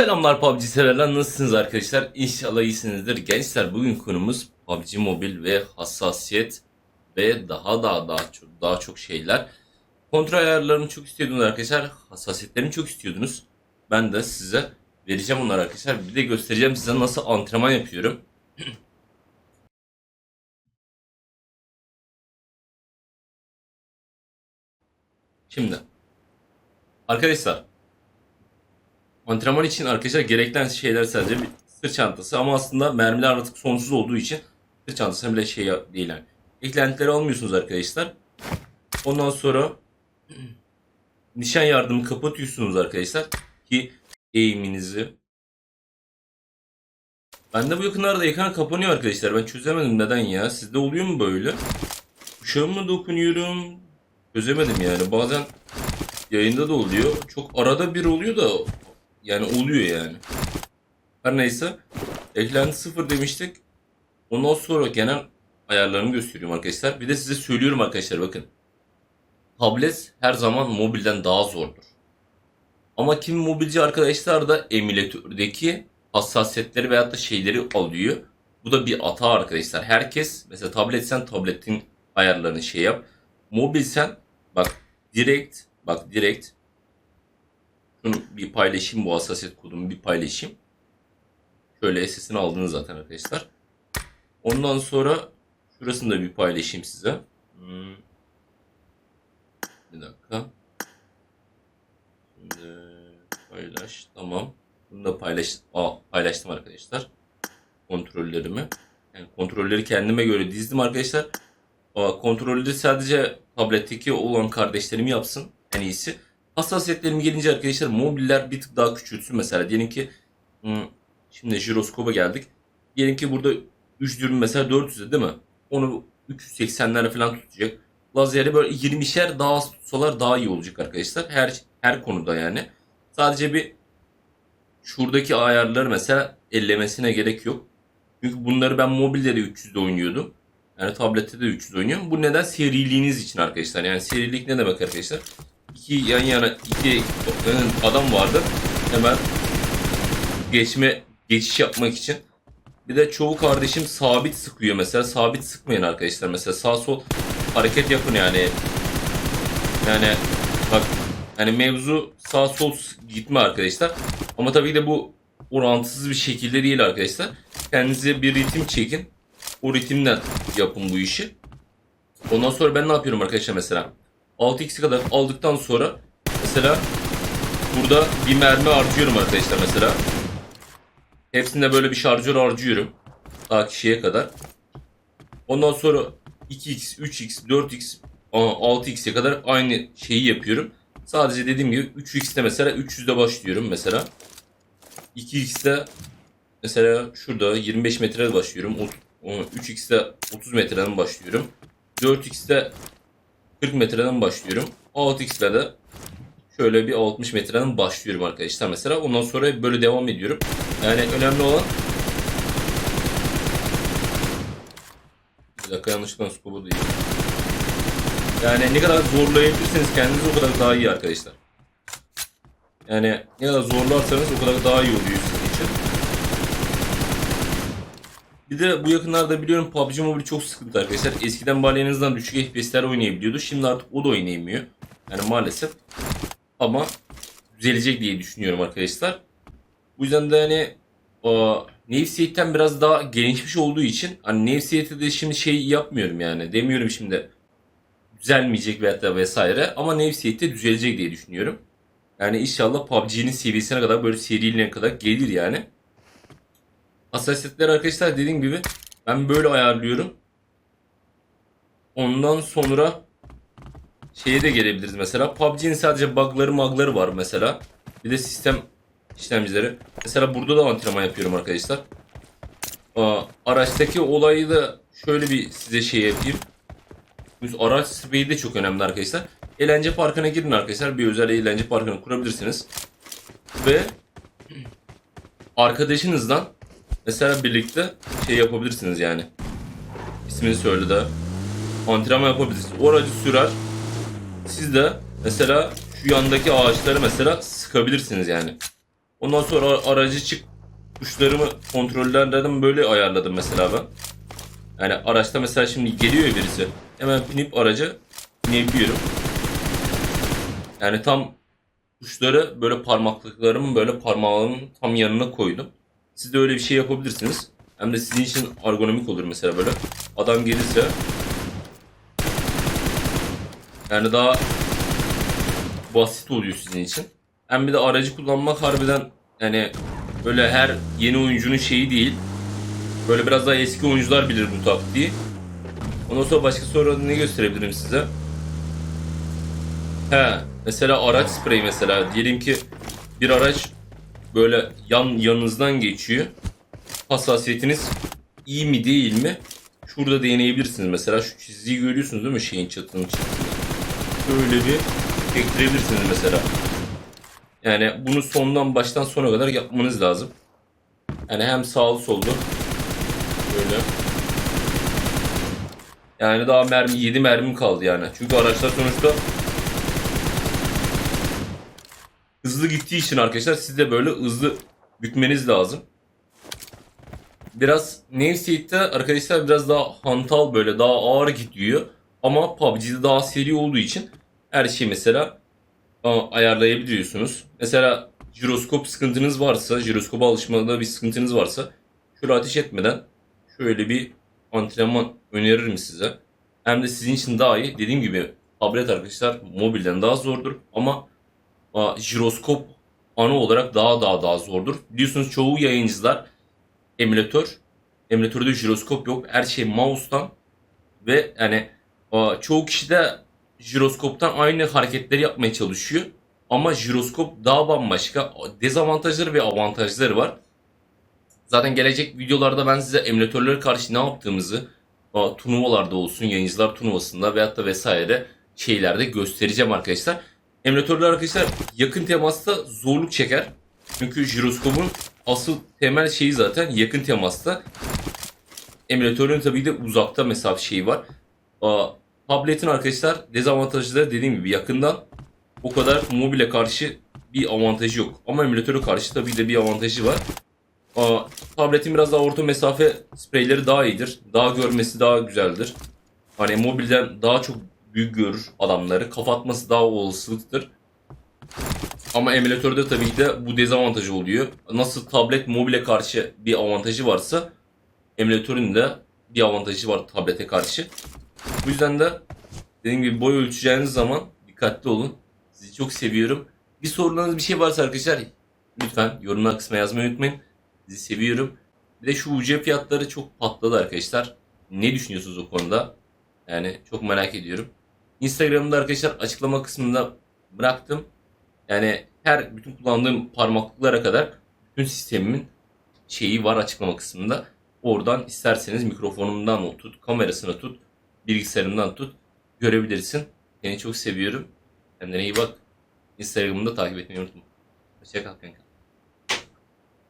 Selamlar PUBG severler nasılsınız arkadaşlar? İnşallah iyisinizdir. Gençler bugün konumuz PUBG Mobile ve hassasiyet ve daha daha daha çok daha çok şeyler. Kontrol ayarlarını çok istiyordunuz arkadaşlar. Hassasiyetlerini çok istiyordunuz. Ben de size vereceğim onları arkadaşlar. Bir de göstereceğim size nasıl antrenman yapıyorum. Şimdi arkadaşlar Antrenman için arkadaşlar gereken şeyler sadece bir sırt çantası ama aslında mermiler artık sonsuz olduğu için sırt çantasına bile şey değil yani. Eklentileri almıyorsunuz arkadaşlar. Ondan sonra nişan yardımı kapatıyorsunuz arkadaşlar ki eğiminizi Bende bu yakınlarda ekran kapanıyor arkadaşlar. Ben çözemedim neden ya. Sizde oluyor mu böyle? Uşağım mı dokunuyorum? Çözemedim yani. Bazen yayında da oluyor. Çok arada bir oluyor da yani oluyor yani. Her neyse. Eklenti sıfır demiştik. Ondan sonra genel ayarlarını gösteriyorum arkadaşlar. Bir de size söylüyorum arkadaşlar bakın. Tablet her zaman mobilden daha zordur. Ama kimi mobilci arkadaşlar da emülatördeki hassasiyetleri veyahut da şeyleri alıyor. Bu da bir hata arkadaşlar. Herkes mesela tabletsen tabletin ayarlarını şey yap. Mobilsen bak direkt bak direkt bir paylaşayım bu hassasiyet kodumu bir paylaşayım. Şöyle SS'ini aldınız zaten arkadaşlar. Ondan sonra şurasını da bir paylaşayım size. Hmm. Bir dakika. Şimdi paylaş. Tamam. Bunu da paylaş Aa, paylaştım arkadaşlar. Kontrollerimi. Yani kontrolleri kendime göre dizdim arkadaşlar. Aa, kontrolleri sadece tabletteki olan kardeşlerim yapsın. En iyisi. Hassasiyetlerim gelince arkadaşlar mobiller bir tık daha küçülsün mesela. Diyelim ki hmm, şimdi jiroskopa geldik. Diyelim ki burada 3 dürüm mesela 400'e değil mi? Onu 380'lere falan tutacak. Lazeri böyle 20'şer daha az tutsalar daha iyi olacak arkadaşlar. Her her konuda yani. Sadece bir şuradaki ayarları mesela ellemesine gerek yok. Çünkü bunları ben mobilde de 300'de oynuyordum. Yani tablette de 300 oynuyorum. Bu neden? Seriliğiniz için arkadaşlar. Yani serilik ne demek arkadaşlar? İki yan yana iki adam vardı. Hemen geçme geçiş yapmak için. Bir de çoğu kardeşim sabit sıkıyor mesela. Sabit sıkmayın arkadaşlar. Mesela sağ sol hareket yapın yani. Yani bak hani mevzu sağ sol gitme arkadaşlar. Ama tabii de bu orantısız bir şekilde değil arkadaşlar. Kendinize bir ritim çekin. O ritimden yapın bu işi. Ondan sonra ben ne yapıyorum arkadaşlar mesela? 6x kadar aldıktan sonra mesela burada bir mermi harcıyorum arkadaşlar mesela. Hepsinde böyle bir şarjör harcıyorum. Daha kişiye kadar. Ondan sonra 2x, 3x, 4x, 6x'e kadar aynı şeyi yapıyorum. Sadece dediğim gibi 3x'te mesela 300'de başlıyorum mesela. 2x'te mesela şurada 25 metrede başlıyorum. 3x'te 30 metreden başlıyorum. 4x'te 40 metreden başlıyorum. 6x'le de şöyle bir 60 metreden başlıyorum arkadaşlar mesela. Ondan sonra böyle devam ediyorum. Yani önemli olan bir dakika yanlışlıkla scope'u değil. Yani ne kadar zorlayabilirseniz kendinizi o kadar daha iyi arkadaşlar. Yani ne kadar zorlarsanız o kadar daha iyi oluyor sizin için. Bir de bu yakınlarda biliyorum PUBG Mobile çok sıkıntı arkadaşlar. Eskiden bari en azından düşük FPS'ler oynayabiliyordu. Şimdi artık o da oynayamıyor. Yani maalesef. Ama düzelecek diye düşünüyorum arkadaşlar. Bu yüzden de hani o, Nevsiyet'ten biraz daha gelişmiş olduğu için hani Nevsiyet'e de şimdi şey yapmıyorum yani. Demiyorum şimdi düzelmeyecek veyahut da vesaire. Ama Nevsiyet'te düzelecek diye düşünüyorum. Yani inşallah PUBG'nin seviyesine kadar böyle seriliğine kadar gelir yani. Hassasiyetler arkadaşlar dediğim gibi ben böyle ayarlıyorum. Ondan sonra şeye de gelebiliriz mesela. PUBG'nin sadece bug'ları magları var mesela. Bir de sistem işlemcileri. Mesela burada da antrenman yapıyorum arkadaşlar. Araçtaki olayı da şöyle bir size şey yapayım. Araç speyi de çok önemli arkadaşlar. Eğlence parkına girin arkadaşlar. Bir özel eğlence parkını kurabilirsiniz. Ve arkadaşınızdan mesela birlikte şey yapabilirsiniz yani. İsmini söyle de. Antrenman yapabilirsiniz. O aracı sürer. Siz de mesela şu yandaki ağaçları mesela sıkabilirsiniz yani. Ondan sonra aracı çık tuşlarımı kontrollerden böyle ayarladım mesela ben. Yani araçta mesela şimdi geliyor birisi. Hemen binip araca binebiliyorum. Yani tam tuşları böyle parmaklıklarımın böyle parmağımın tam yanına koydum. Siz de öyle bir şey yapabilirsiniz. Hem de sizin için ergonomik olur mesela böyle. Adam gelirse yani daha basit oluyor sizin için. Hem bir de aracı kullanmak harbiden yani böyle her yeni oyuncunun şeyi değil. Böyle biraz daha eski oyuncular bilir bu taktiği. Ondan sonra başka sonra ne gösterebilirim size? He, mesela araç spreyi mesela. Diyelim ki bir araç böyle yan yanınızdan geçiyor. Hassasiyetiniz iyi mi değil mi? Şurada deneyebilirsiniz. Mesela şu çizgiyi görüyorsunuz değil mi şeyin çatının çizgisini? Şöyle bir ekleyebilirsiniz mesela. Yani bunu sondan baştan sona kadar yapmanız lazım. Yani hem sağlı sollu böyle. Yani daha mermi 7 mermim kaldı yani. Çünkü araçlar sonuçta hızlı gittiği için arkadaşlar siz de böyle hızlı bükmeniz lazım. Biraz Namestate'de arkadaşlar biraz daha hantal böyle daha ağır gidiyor. Ama PUBG'de daha seri olduğu için her şeyi mesela aa, ayarlayabiliyorsunuz. Mesela jiroskop sıkıntınız varsa, jiroskopa alışmada bir sıkıntınız varsa şöyle ateş etmeden şöyle bir antrenman öneririm size. Hem de sizin için daha iyi. Dediğim gibi tablet arkadaşlar mobilden daha zordur ama jiroskop ana olarak daha daha daha zordur. Biliyorsunuz çoğu yayıncılar emülatör. Emülatörde jiroskop yok. Her şey mouse'tan ve yani çoğu kişi de jiroskoptan aynı hareketleri yapmaya çalışıyor. Ama jiroskop daha bambaşka. Dezavantajları ve avantajları var. Zaten gelecek videolarda ben size emülatörlere karşı ne yaptığımızı turnuvalarda olsun, yayıncılar turnuvasında veyahut da vesaire şeylerde göstereceğim arkadaşlar. Emülatörler arkadaşlar yakın temasta zorluk çeker. Çünkü jiroskopun asıl temel şeyi zaten yakın temasta. Emülatörün tabii de uzakta mesafe şeyi var. Tabletin arkadaşlar dezavantajları dediğim gibi yakından o kadar mobile karşı bir avantajı yok. Ama emülatöre karşı tabii de bir avantajı var. Tabletin biraz daha orta mesafe spreyleri daha iyidir. Daha görmesi daha güzeldir. Hani mobilden daha çok büyük görür adamları. Kapatması daha olasılıktır. Ama emülatörde tabii ki de bu dezavantajı oluyor. Nasıl tablet mobile karşı bir avantajı varsa emülatörün de bir avantajı var tablete karşı. Bu yüzden de dediğim gibi boy ölçeceğiniz zaman dikkatli olun. Sizi çok seviyorum. Bir sorunuz bir şey varsa arkadaşlar lütfen yorumlar kısmına yazmayı unutmayın. Sizi seviyorum. Bir de şu UC fiyatları çok patladı arkadaşlar. Ne düşünüyorsunuz o konuda? Yani çok merak ediyorum. Instagram'da arkadaşlar açıklama kısmında bıraktım. Yani her bütün kullandığım parmaklıklara kadar bütün sistemimin şeyi var açıklama kısmında. Oradan isterseniz mikrofonumdan tut, kamerasına tut, bilgisayarımdan tut görebilirsin. Seni çok seviyorum. Kendine iyi bak. Instagram'ı da takip etmeyi unutma. Hoşçakal kanka.